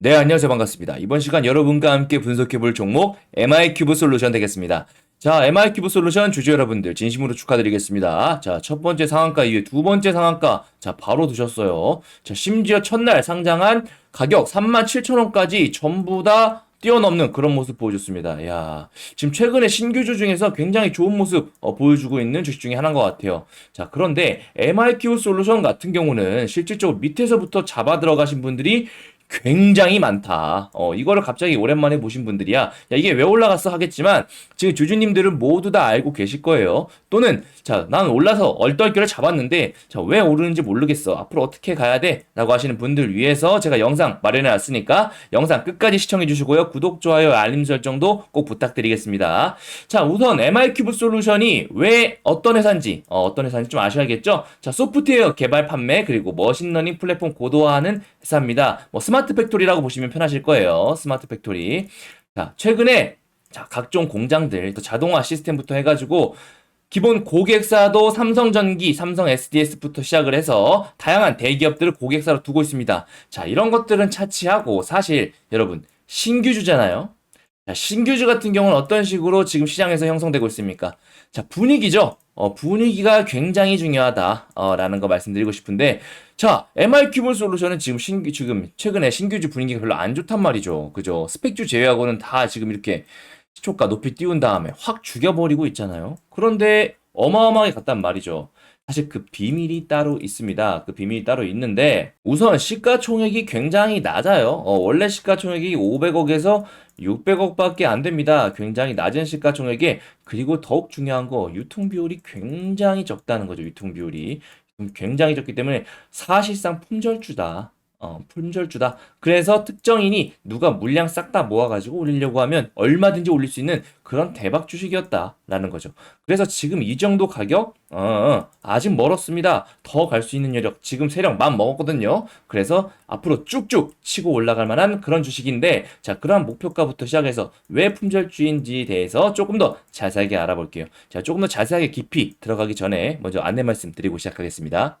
네, 안녕하세요. 반갑습니다. 이번 시간 여러분과 함께 분석해 볼 종목 MI큐브 솔루션 되겠습니다. 자, MI큐브 솔루션 주주 여러분들 진심으로 축하드리겠습니다. 자, 첫 번째 상한가 이후에 두 번째 상한가 자, 바로 드셨어요. 자, 심지어 첫날 상장한 가격 37,000원까지 전부 다 뛰어넘는 그런 모습 보여줬습니다. 야, 지금 최근에 신규주 중에서 굉장히 좋은 모습 어, 보여주고 있는 주식 중에 하나인 것 같아요. 자, 그런데 MIQ 솔루션 같은 경우는 실질적으로 밑에서부터 잡아 들어가신 분들이 굉장히 많다. 어, 이거를 갑자기 오랜만에 보신 분들이야. 야, 이게 왜 올라갔어 하겠지만, 지금 주주님들은 모두 다 알고 계실 거예요. 또는, 자, 나는 올라서 얼떨결에 잡았는데, 자, 왜 오르는지 모르겠어. 앞으로 어떻게 가야 돼? 라고 하시는 분들 위해서 제가 영상 마련해 놨으니까, 영상 끝까지 시청해 주시고요. 구독, 좋아요, 알림 설정도 꼭 부탁드리겠습니다. 자, 우선 MI큐브 솔루션이 왜 어떤 회사인지, 어, 어떤 회사인지 좀 아셔야겠죠? 자, 소프트웨어 개발 판매, 그리고 머신러닝 플랫폼 고도화하는 회사입니다. 뭐, 스마트 팩토리라고 보시면 편하실 거예요. 스마트 팩토리. 자, 최근에 자, 각종 공장들, 또 자동화 시스템부터 해가지고 기본 고객사도 삼성전기, 삼성 SDS부터 시작을 해서 다양한 대기업들을 고객사로 두고 있습니다. 자, 이런 것들은 차치하고 사실 여러분 신규주잖아요. 자, 신규주 같은 경우는 어떤 식으로 지금 시장에서 형성되고 있습니까? 자, 분위기죠. 어, 분위기가 굉장히 중요하다. 어, 라는 거 말씀드리고 싶은데, 자, MI큐브 솔루션은 지금 신규, 지금 최근에 신규주 분위기가 별로 안 좋단 말이죠. 그죠? 스펙주 제외하고는 다 지금 이렇게 시초가 높이 띄운 다음에 확 죽여버리고 있잖아요. 그런데 어마어마하게 갔단 말이죠. 사실 그 비밀이 따로 있습니다. 그 비밀이 따로 있는데 우선 시가총액이 굉장히 낮아요. 어, 원래 시가총액이 500억에서 600억밖에 안 됩니다. 굉장히 낮은 시가총액에 그리고 더욱 중요한 거 유통 비율이 굉장히 적다는 거죠. 유통 비율이 굉장히 적기 때문에 사실상 품절주다. 어, 품절주다. 그래서 특정인이 누가 물량 싹 다 모아가지고 올리려고 하면 얼마든지 올릴 수 있는 그런 대박 주식이었다라는 거죠. 그래서 지금 이 정도 가격, 어, 어, 아직 멀었습니다. 더 갈 수 있는 여력, 지금 세력 만 먹었거든요. 그래서 앞으로 쭉쭉 치고 올라갈 만한 그런 주식인데, 자, 그러한 목표가부터 시작해서 왜 품절주인지에 대해서 조금 더 자세하게 알아볼게요. 자, 조금 더 자세하게 깊이 들어가기 전에 먼저 안내 말씀 드리고 시작하겠습니다.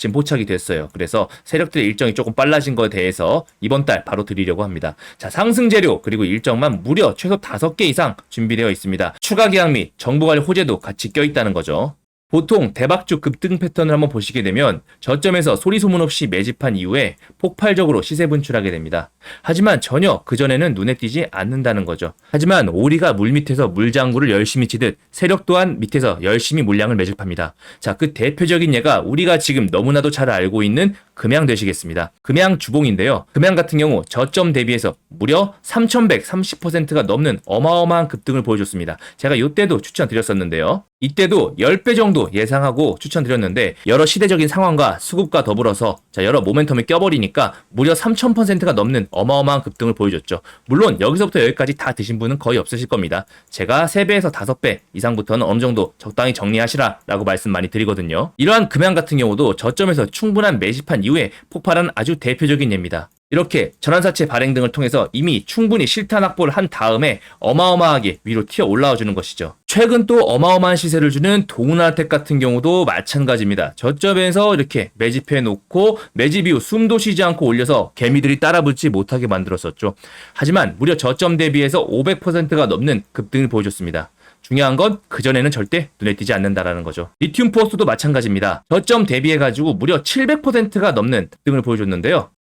지금 포착이 됐어요. 그래서 세력들의 일정이 조금 빨라진 거에 대해서 이번 달 바로 드리려고 합니다. 자, 상승 재료 그리고 일정만 무려 최소 5개 이상 준비되어 있습니다. 추가 계약 및 정보 관리 호재도 같이 껴 있다는 거죠. 보통 대박주 급등 패턴을 한번 보시게 되면 저점에서 소리 소문 없이 매집한 이후에 폭발적으로 시세 분출하게 됩니다. 하지만 전혀 그전에는 눈에 띄지 않는다는 거죠. 하지만 오리가 물 밑에서 물장구를 열심히 치듯 세력 또한 밑에서 열심히 물량을 매집합니다. 자, 그 대표적인 예가 우리가 지금 너무나도 잘 알고 있는 금양 되시겠습니다. 금양 주봉인데요. 금양 같은 경우 저점 대비해서 무려 3130%가 넘는 어마어마한 급등을 보여줬습니다. 제가 이때도 추천드렸었는데요. 이때도 10배 정도 예상하고 추천드렸는데 여러 시대적인 상황과 수급과 더불어서 자 여러 모멘텀이 껴버리니까 무려 3000%가 넘는 어마어마한 급등을 보여줬죠. 물론 여기서부터 여기까지 다 드신 분은 거의 없으실 겁니다. 제가 3배에서 5배 이상부터는 어느 정도 적당히 정리하시라 라고 말씀 많이 드리거든요. 이러한 금양 같은 경우도 저점에서 충분한 매집한 이후에 폭발한 아주 대표적인 예입니다. 이렇게 전환사채 발행 등을 통해서 이미 충분히 실탄 확보를 한 다음에 어마어마하게 위로 튀어 올라와 주는 것이죠. 최근 또 어마어마한 시세를 주는 동은알텍 같은 경우도 마찬가지입니다. 저점에서 이렇게 매집해 놓고 매집 이후 숨도 쉬지 않고 올려서 개미들이 따라붙지 못하게 만들었었죠. 하지만 무려 저점 대비해서 500%가 넘는 급등을 보여줬습니다. 중요한 건 그전에는 절대 눈에 띄지 않는다라는 거죠. 리튬 포스도 마찬가지입니다. 저점 대비해가지고 무려 700%가 넘는 등을 보여줬는데요.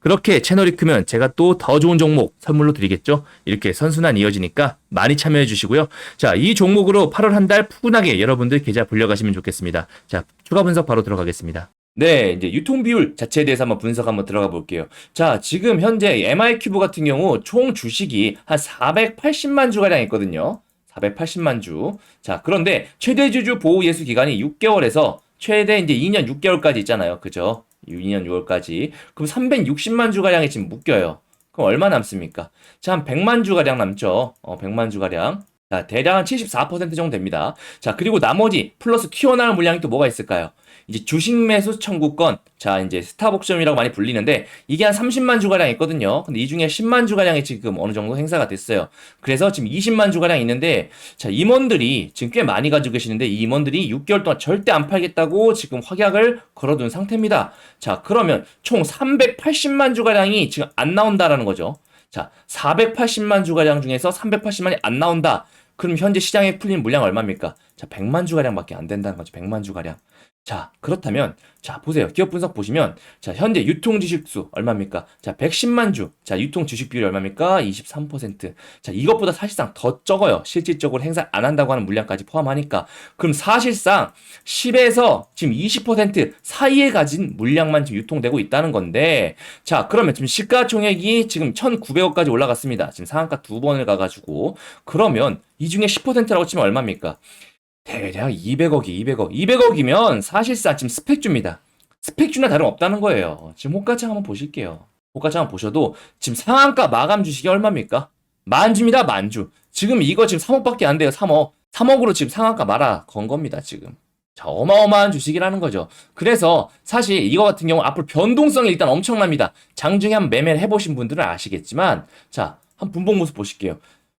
그렇게 채널이 크면 제가 또 더 좋은 종목 선물로 드리겠죠? 이렇게 선순환 이어지니까 많이 참여해 주시고요. 자, 이 종목으로 8월 한 달 푸근하게 여러분들 계좌 불려가시면 좋겠습니다. 자, 추가 분석 바로 들어가겠습니다. 네, 이제 유통 비율 자체에 대해서 한번 분석 한번 들어가 볼게요. 자, 지금 현재 MI 큐브 같은 경우 총 주식이 한 480만 주가량 있거든요. 480만 주. 자, 그런데 최대 주주 보호 예수 기간이 6개월에서 최대 이제 2년 6개월까지 있잖아요. 그죠? 2년 6월까지. 그럼 360만 주가량이 지금 묶여요. 그럼 얼마 남습니까? 자, 한 100만 주가량 남죠. 어, 100만 주가량. 자, 대략 한 74% 정도 됩니다. 자, 그리고 나머지 플러스 튀어나올 물량이 또 뭐가 있을까요? 이제 주식 매수 청구권, 자, 이제 스탑옵션이라고 많이 불리는데, 이게 한 30만 주가량 있거든요. 근데 이 중에 10만 주가량이 지금 어느 정도 행사가 됐어요. 그래서 지금 20만 주가량 있는데, 자, 임원들이 지금 꽤 많이 가지고 계시는데, 이 임원들이 6개월 동안 절대 안 팔겠다고 지금 확약을 걸어둔 상태입니다. 자, 그러면 총 380만 주가량이 지금 안 나온다라는 거죠. 자, 480만 주가량 중에서 380만이 안 나온다. 그럼 현재 시장에 풀린 물량 얼마입니까? 자, 100만 주가량밖에 안 된다는 거죠. 100만 주가량. 자, 그렇다면, 자, 보세요. 기업 분석 보시면, 자, 현재 유통 주식수 얼마입니까? 자, 110만 주. 자, 유통 주식 비율 얼마입니까? 23%. 자, 이것보다 사실상 더 적어요. 실질적으로 행사 안 한다고 하는 물량까지 포함하니까. 그럼 사실상 10에서 지금 20% 사이에 가진 물량만 지금 유통되고 있다는 건데, 자, 그러면 지금 시가총액이 지금 1,900억까지 올라갔습니다. 지금 상한가 두 번을 가가지고. 그러면 이 중에 10%라고 치면 얼마입니까? 대략 200억이 200억. 200억이면 사실상 지금 스펙주입니다. 스펙주나 다름없다는 거예요. 지금 호가창 한번 보실게요. 호가창 한번 보셔도 지금 상한가 마감 주식이 얼마입니까? 만주입니다, 만주. 지금 이거 지금 3억밖에 안 돼요, 3억. 3억으로 지금 상한가 말아 건 겁니다, 지금. 자, 어마어마한 주식이라는 거죠. 그래서 사실 이거 같은 경우 앞으로 변동성이 일단 엄청납니다. 장중에 한번 매매를 해보신 분들은 아시겠지만, 자, 한 분봉 모습 보실게요.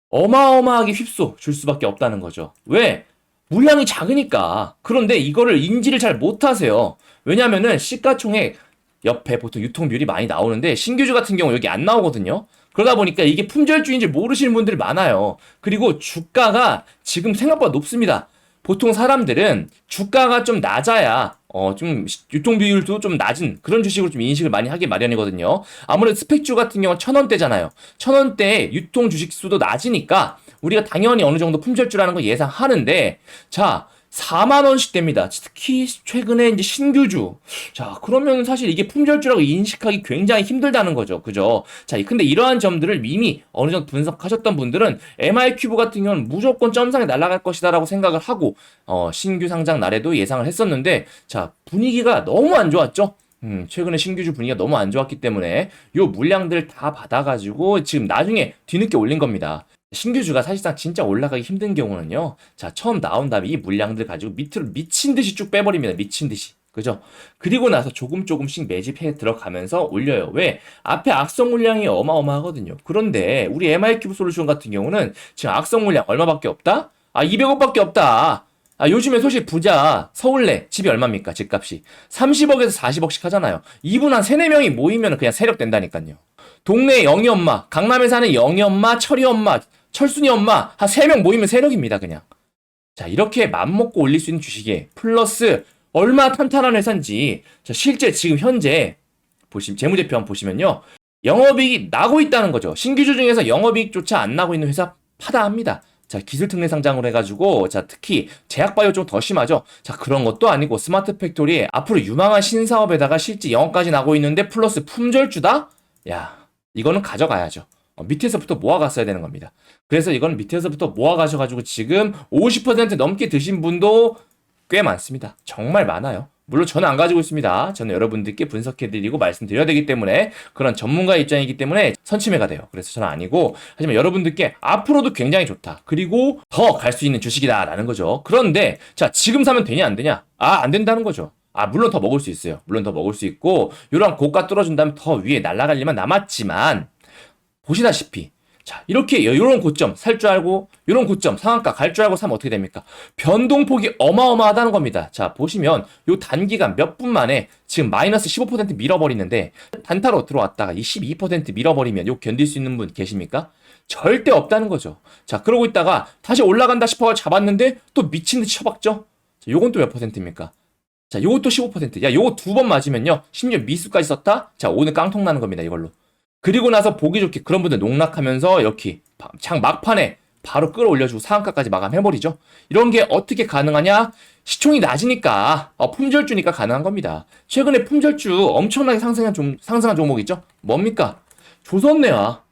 어마어마하게 휩쓸어 줄 수밖에 없다는 거죠. 왜? 물량이 작으니까. 그런데 이거를 인지를 잘 못하세요. 왜냐면은 시가총액 옆에 보통 유통비율이 많이 나오는데 신규주 같은 경우 여기 안 나오거든요. 그러다 보니까 이게 품절주인지 모르시는 분들이 많아요. 그리고 주가가 지금 생각보다 높습니다. 보통 사람들은 주가가 좀 낮아야 어, 좀 유통 비율도 좀 낮은 그런 주식으로 좀 인식을 많이 하기 마련이거든요. 아무래도 스펙주 같은 경우는 천 원대잖아요. 천 원대에 유통 주식 수도 낮으니까 우리가 당연히 어느 정도 품절주라는 거 예상하는데 자, 4만 원씩 됩니다. 특히 최근에 이제 신규주. 자, 그러면 사실 이게 품절주라고 인식하기 굉장히 힘들다는 거죠. 그죠? 자, 근데 이러한 점들을 이미 어느 정도 분석하셨던 분들은 MI 큐브 같은 경우는 무조건 점상에 날아갈 것이다라고 생각을 하고 어, 신규 상장 날에도 예상을 했었는데 자, 분위기가 너무 안 좋았죠. 음, 최근에 신규주 분위기가 너무 안 좋았기 때문에 요 물량들 다 받아가지고 지금 나중에 뒤늦게 올린 겁니다. 신규주가 사실상 진짜 올라가기 힘든 경우는요. 자, 처음 나온 다음에 이 물량들 가지고 밑으로 미친 듯이 쭉 빼버립니다. 미친 듯이. 그죠? 그리고 나서 조금 조금씩 매집해 들어가면서 올려요. 왜? 앞에 악성 물량이 어마어마하거든요. 그런데 우리 MI 큐브 솔루션 같은 경우는 지금 악성 물량 얼마밖에 없다? 아, 200억밖에 없다. 아, 요즘에 소식 부자 서울내 집이 얼마입니까? 집값이. 30억에서 40억씩 하잖아요. 이분 한 3, 4명이 모이면 그냥 세력 된다니까요. 동네 영희 엄마, 강남에 사는 영희 엄마, 철이 엄마, 철순이 엄마 한 3명 모이면 세력입니다, 그냥. 자, 이렇게 맘먹고 올릴 수 있는 주식에 플러스 얼마 탄탄한 회사인지 자, 실제 지금 현재 보시면 재무제표 한번 보시면요. 영업이익이 나고 있다는 거죠. 신규주 중에서 영업이익조차 안 나고 있는 회사 파다합니다. 자, 기술 특례 상장을 해가지고, 자, 특히 제약바이오 좀 더 심하죠. 자, 그런 것도 아니고 스마트 팩토리 앞으로 유망한 신사업에다가 실제 영업까지 나고 있는데 플러스 품절주다? 야, 이거는 가져가야죠. 어, 밑에서부터 모아갔어야 되는 겁니다. 그래서 이건 밑에서부터 모아가셔가지고 지금 50% 넘게 드신 분도 꽤 많습니다. 정말 많아요. 물론 저는 안 가지고 있습니다. 저는 여러분들께 분석해드리고 말씀드려야 되기 때문에 그런 전문가의 입장이기 때문에 선침해가 돼요. 그래서 저는 아니고 하지만 여러분들께 앞으로도 굉장히 좋다. 그리고 더 갈 수 있는 주식이다라는 거죠. 그런데 자 지금 사면 되냐 안 되냐? 아 안 된다는 거죠. 아 물론 더 먹을 수 있어요. 물론 더 먹을 수 있고 이런 고가 뚫어준 다면 더 위에 날아갈 일만 남았지만 보시다시피 자 이렇게 이런 고점 살 줄 알고 이런 고점 상한가 갈 줄 알고 사면 어떻게 됩니까? 변동폭이 어마어마하다는 겁니다. 자 보시면 요 단기간 몇 분 만에 지금 마이너스 15% 밀어버리는데 단타로 들어왔다가 이 12% 밀어버리면 요 견딜 수 있는 분 계십니까? 절대 없다는 거죠. 자 그러고 있다가 다시 올라간다 싶어 잡았는데 또 미친 듯이 쳐박죠. 자, 요건 또 몇 퍼센트입니까? 자, 요것도 15%. 야, 요거 두 번 맞으면요. 심지어 미수까지 썼다? 자, 오늘 깡통 나는 겁니다, 이걸로. 그리고 나서 보기 좋게 그런 분들 농락하면서 이렇게 바- 장 막판에 바로 끌어올려주고 상한가까지 마감해버리죠. 이런 게 어떻게 가능하냐? 시총이 낮으니까, 어, 품절주니까 가능한 겁니다. 최근에 품절주 엄청나게 상승한, 종, 상승한 종목 있죠? 뭡니까? 조선내와.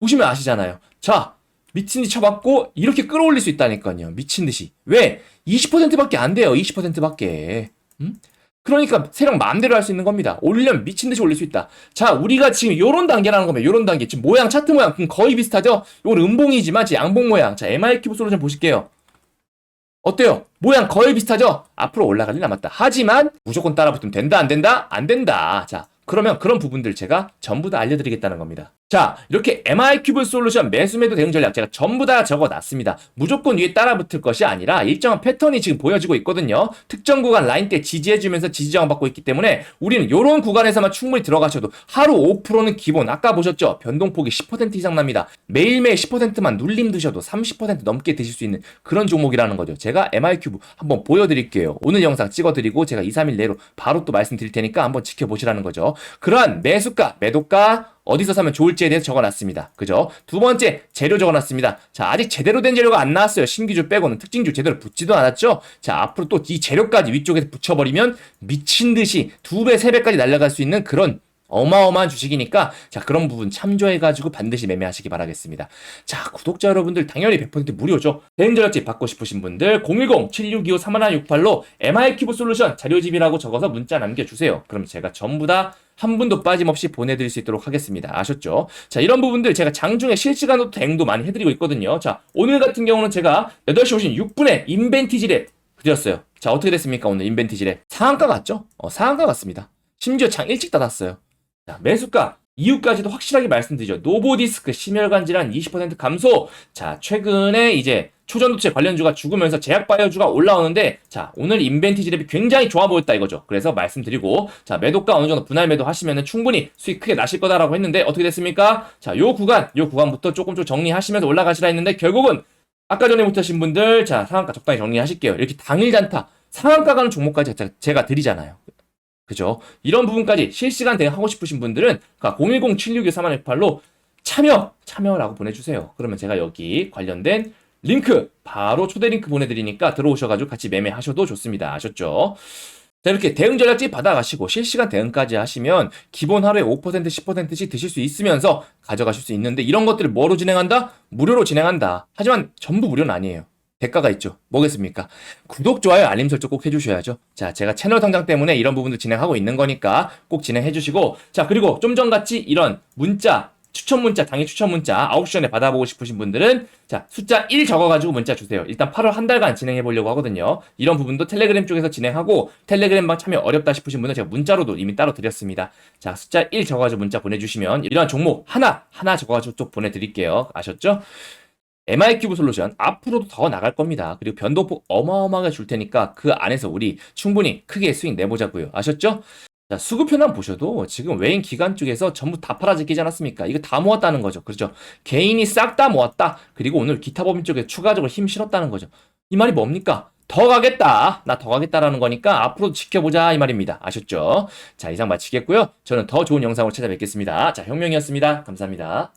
보시면 아시잖아요. 자, 미친 듯이 쳐봤고, 이렇게 끌어올릴 수 있다니까요. 미친 듯이. 왜? 20%밖에 안 돼요. 20%밖에. 음? 그러니까 세력 마음대로 할 수 있는 겁니다. 올리면 미친 듯이 올릴 수 있다. 자, 우리가 지금 요런 단계라는 겁니다. 요런 단계. 지금 모양, 차트 모양 그럼 거의 비슷하죠? 요건 음봉이지만 지금 양봉 모양. 자, MIQ 솔루션 보실게요. 어때요? 모양 거의 비슷하죠? 앞으로 올라갈 일 남았다. 하지만 무조건 따라붙으면 된다, 안 된다? 안 된다. 자, 그러면 그런 부분들 제가 전부 다 알려드리겠다는 겁니다. 자, 이렇게 MI 큐브 솔루션 매수매도 대응 전략 제가 전부 다 적어 놨습니다. 무조건 위에 따라 붙을 것이 아니라 일정한 패턴이 지금 보여지고 있거든요. 특정 구간 라인 때 지지해주면서 지지저항 받고 있기 때문에 우리는 이런 구간에서만 충분히 들어가셔도 하루 5%는 기본. 아까 보셨죠? 변동폭이 10% 이상 납니다. 매일매일 10%만 눌림 드셔도 30% 넘게 드실 수 있는 그런 종목이라는 거죠. 제가 MI 큐브 한번 보여드릴게요. 오늘 영상 찍어드리고 제가 2, 3일 내로 바로 또 말씀드릴 테니까 한번 지켜보시라는 거죠. 그러한 매수가, 매도가, 어디서 사면 좋을지에 대해서 적어놨습니다. 그죠? 두 번째, 재료 적어놨습니다. 자, 아직 제대로 된 재료가 안 나왔어요. 신기주 빼고는 특징주 제대로 붙지도 않았죠? 자, 앞으로 또 이 재료까지 위쪽에 붙여버리면 미친 듯이 두 배, 세 배까지 날아갈 수 있는 그런 어마어마한 주식이니까 자 그런 부분 참조해가지고 반드시 매매하시기 바라겠습니다. 자 구독자 여러분들 당연히 100% 무료죠. 대행 전략집 받고 싶으신 분들 010-7625-3168로 MI큐브 솔루션 자료집이라고 적어서 문자 남겨주세요. 그럼 제가 전부 다 한 분도 빠짐없이 보내드릴 수 있도록 하겠습니다. 아셨죠? 자, 이런 부분들 제가 장중에 실시간으로 대응도 많이 해드리고 있거든요. 자, 오늘 같은 경우는 제가 8시 56분에 인벤티지랩 드렸어요. 자, 어떻게 됐습니까? 오늘 인벤티지랩. 상한가 갔죠? 어, 상한가 갔습니다. 심지어 장 일찍 닫았어요. 자, 매수가 이유까지도 확실하게 말씀드리죠. 노보디스크 심혈관 질환 20% 감소. 자, 최근에 이제 초전도체 관련주가 죽으면서 제약바이오주가 올라오는데 자, 오늘 인벤티지 랩이 굉장히 좋아 보였다 이거죠. 그래서 말씀드리고 자, 매도가 어느 정도 분할 매도 하시면 충분히 수익 크게 나실 거다라고 했는데 어떻게 됐습니까? 자, 요 구간, 요 구간부터 조금 좀 정리하시면서 올라가시라 했는데 결국은 아까 전에 못하신 분들 자, 상한가 적당히 정리하실게요. 이렇게 당일 단타 상한가 가는 종목까지 제가- 드리잖아요. 그죠? 이런 부분까지 실시간 대응하고 싶으신 분들은 010-762-3168로 참여! 참여라고 보내주세요. 그러면 제가 여기 관련된 링크 바로 초대 링크 보내드리니까 들어오셔가지고 같이 매매하셔도 좋습니다. 아셨죠? 자, 이렇게 대응 전략지 받아가시고 실시간 대응까지 하시면 기본 하루에 5% 10%씩 드실 수 있으면서 가져가실 수 있는데 이런 것들을 뭐로 진행한다? 무료로 진행한다. 하지만 전부 무료는 아니에요. 대가가 있죠. 뭐겠습니까? 구독, 좋아요, 알림 설정 꼭 해주셔야죠. 자, 제가 채널 성장 때문에 이런 부분들 진행하고 있는 거니까 꼭 진행해주시고, 자, 그리고 좀 전 같이 이런 문자, 추천 문자, 당일 추천 문자, 아홉시전에 받아보고 싶으신 분들은, 자, 숫자 1 적어가지고 문자 주세요. 일단 8월 한 달간 진행해보려고 하거든요. 이런 부분도 텔레그램 쪽에서 진행하고, 텔레그램방 참여 어렵다 싶으신 분은 제가 문자로도 이미 따로 드렸습니다. 자, 숫자 1 적어가지고 문자 보내주시면, 이러한 종목 하나, 하나 적어가지고 또 보내드릴게요. 아셨죠? MI 큐브 솔루션 앞으로도 더 나갈 겁니다. 그리고 변동폭 어마어마하게 줄 테니까 그 안에서 우리 충분히 크게 수익 내보자고요. 아셨죠? 자, 수급표만 보셔도 지금 외인 기관 쪽에서 전부 다 팔아지기지 않았습니까? 이거 다 모았다는 거죠. 그렇죠? 개인이 싹 다 모았다. 그리고 오늘 기타범인 쪽에 추가적으로 힘 실었다는 거죠. 이 말이 뭡니까? 더 가겠다. 나 더 가겠다라는 거니까 앞으로 지켜보자 이 말입니다. 아셨죠? 자, 이상 마치겠고요. 저는 더 좋은 영상으로 찾아뵙겠습니다. 자, 혁명이었습니다. 감사합니다.